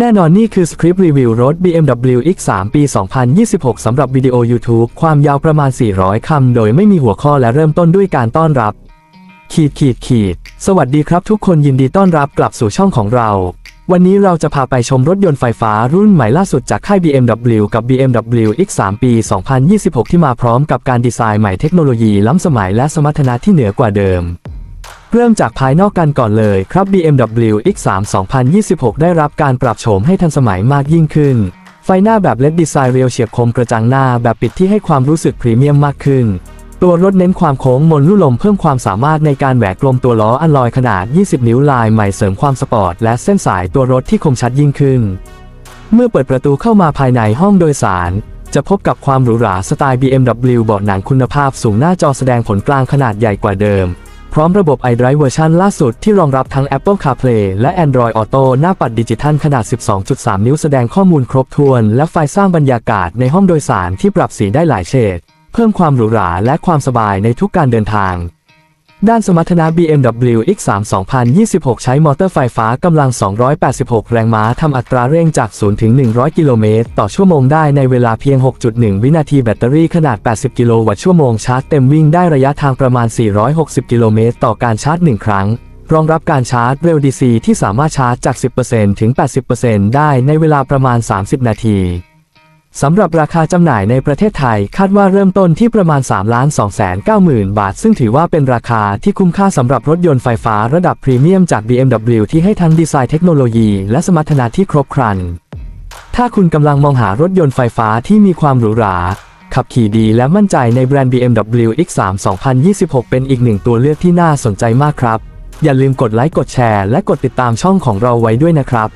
แน่นอนนี่คือสคริปต์รีวิวรถ BMW X3 ปี 2026 สำหรับวิดีโอ YouTube ความยาวประมาณ 400 คำ โดยไม่มีหัวข้อและเริ่มต้นด้วยการต้อนรับ ขีดขีดขีด สวัสดีครับทุกคนยินดีต้อนรับกลับสู่ช่องของเรา วันนี้เราจะพาไปชมรถยนต์ไฟฟ้ารุ่นใหม่ล่าสุดจากค่าย BMW กับ BMW X3 ปี 2026 ที่มาพร้อมกับการดีไซน์ใหม่เทคโนโลยีล้ำสมัยและสมรรถนะที่เหนือกว่าเดิม เริ่มจากภายนอกกันก่อนเลยครับ BMW X3 2026 ได้รับการปรับโฉมให้ทันสมัยมากยิ่งขึ้น ไฟหน้าแบบ LED ดีไซน์เรียวเฉียบคมกระจังหน้าแบบปิดที่ให้ความรู้สึกพรีเมียมมากขึ้น ตัวรถเน้นความโค้งมนลู่ลมเพิ่มความสามารถในการแหวกกลมตัวล้ออันลอยขนาด 20 นิ้วลายใหม่เสริมความสปอร์ตและเส้นสายตัวรถที่คมชัดยิ่งขึ้น เมื่อเปิดประตูเข้ามาภายในห้องโดยสารจะพบกับความหรูหราสไตล์ BMW เบาะหนังคุณภาพสูงหน้าจอแสดงผลกลางขนาดใหญ่กว่าเดิม พร้อมระบบ iDrive เวอร์ชันล่าสุดที่รองรับทั้ง Apple CarPlay และ Android Auto หน้าปัดดิจิทัลขนาด 12.3 นิ้วแสดงข้อมูลครบถ้วน และไฟสร้างบรรยากาศในห้องโดยสารที่ปรับสีได้หลายเฉด เพิ่มความหรูหราและความสบายในทุกการเดินทาง ด้านสมรรถนะ BMW X3 2026 ใช้มอเตอร์ไฟฟ้ากำลัง 286 แรงม้าทำอัตราเร่งจาก 0 ถึง 100 กิโลเมตร ต่อชั่วโมงได้ในเวลาเพียง 6.1 วินาทีแบตเตอรี่ขนาด 80 กิโลวัตต์ชั่วโมงชาร์จเต็มวิ่งได้ระยะทางประมาณ 460 กิโลเมตร ต่อการชาร์จ 1 ครั้ง รองรับการชาร์จเร็ว DC ที่สามารถชาร์จจาก 10%ถึง 80%ได้ในเวลาประมาณ 30 นาที สำหรับราคาจำหน่ายในประเทศไทยคาดว่าเริ่มต้นที่ประมาณ3 2 9 0 0 0 0บาท ซึ่งถือว่าเป็นราคาที่คุ้มค่าสำหรับรถยนต์ไฟฟ้าระดับพรีเมียมจาก BMW ที่ให้ทั้งดีไซน์เทคโนโลยีและสมรรถนะที่ครบครัน ถ้าคุณกำลังมองหารถยนต์ไฟฟ้าที่มีความหรูหรา ขับขี่ดีและมั่นใจในแบรนด์ BMW X3 2026 เป็นอีกหนึ่งตัวเลือกที่น่าสนใจมากครับ อย่าลืมกดไลค์กดแชร์และกดติดตามช่องของเราไว้ด้วยนะครับ